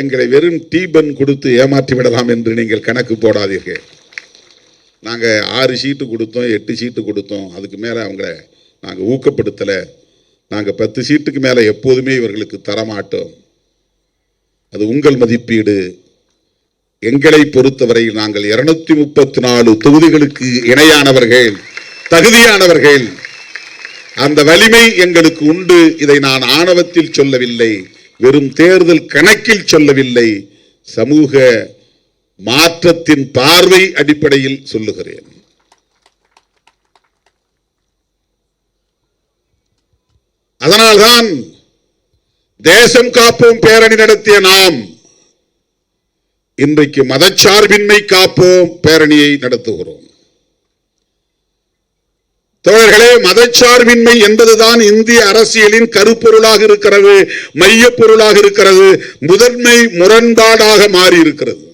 எங்களை வெறும் டீபன் கொடுத்து ஏமாற்றி விடலாம் என்று நீங்கள் கணக்கு போடாதீர்கள். நாங்கள் ஆறு சீட்டு கொடுத்தோம் எட்டு சீட்டு கொடுத்தோம். அதுக்கு மேலே அவங்கள நாங்கள் ஊக்கப்படுத்தலை. நாங்கள் பத்து சீட்டுக்கு மேலே எப்போதுமே இவர்களுக்கு தரமாட்டோம். அது உங்கள் மதிப்பீடு. எங்களை பொறுத்தவரை நாங்கள் இருநூத்தி முப்பத்தி நாலு தொகுதிகளுக்கு இணையானவர்கள் தகுதியானவர்கள். அந்த வலிமை எங்களுக்கு உண்டு. இதை நான் ஆணவத்தில் சொல்லவில்லை. வெறும் தேர்தல் கணக்கில் சொல்லவில்லை சமூக மாற்றத்தின் பார்வை அடிப்படையில் சொல்லுகிறேன். அதனால்தான் தேசம் காப்போம் பேரணி நடத்திய நாம் இன்றைக்கு மதச்சார்பின்மை காப்போம் பேரணியை நடத்துகிறோம். தோழர்களே மதச்சார்பின்மை என்பதுதான் இந்திய அரசியலின் கருப்பொருளாக இருக்கிறது மைய பொருளாக இருக்கிறது முதன்மை முரண்பாடாக மாறி இருக்கிறது